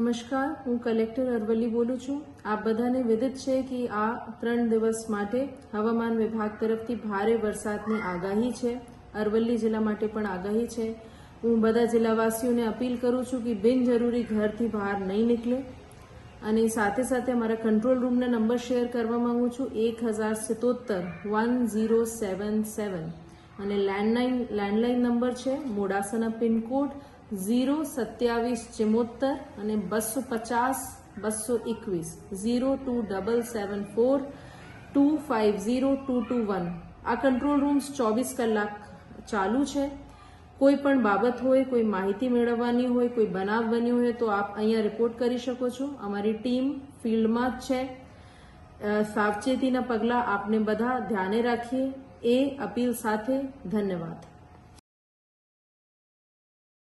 નમસ્કાર, હું કલેક્ટર અરવલ્લી બોલું છું. આપ બધાને વિદિત છે કે આ ત્રણ દિવસ માટે હવામાન વિભાગ તરફથી ભારે વરસાદની આગાહી છે. અરવલ્લી જિલ્લા માટે પણ આગાહી છે. હું બધા જિલ્લાવાસીઓને અપીલ કરું છું કે બિનજરૂરી ઘરથી બહાર નહીં નીકળે. અને સાથે સાથે અમારા કંટ્રોલ રૂમના નંબર શેર કરવા માગું છું, એક હજાર સિત્તોતર વન ઝીરો સેવન સેવન. અને લેન્ડલાઇન લેન્ડલાઇન નંબર છે, મોડાસાના પિનકોડ ઝીરો સત્યાવીસ ચિમોતેર અને બસો પચાસ બસો એકવીસ. Zero two double seven four, two five zero two two one. આ કંટ્રોલ રૂમ્સ ચોવીસ કલાક ચાલુ છે. કોઈ પણ બાબત હોય, કોઈ માહિતી મેળવવાની હોય, કોઈ બનાવ બન્યો હોય, તો આપ અહીંયા રિપોર્ટ કરી શકો છો. અમારી ટીમ ફિલ્ડમાં જ છે. સાવચેતીના પગલાં આપને બધા ધ્યાને રાખીએ. એ અપીલ સાથે ધન્યવાદ.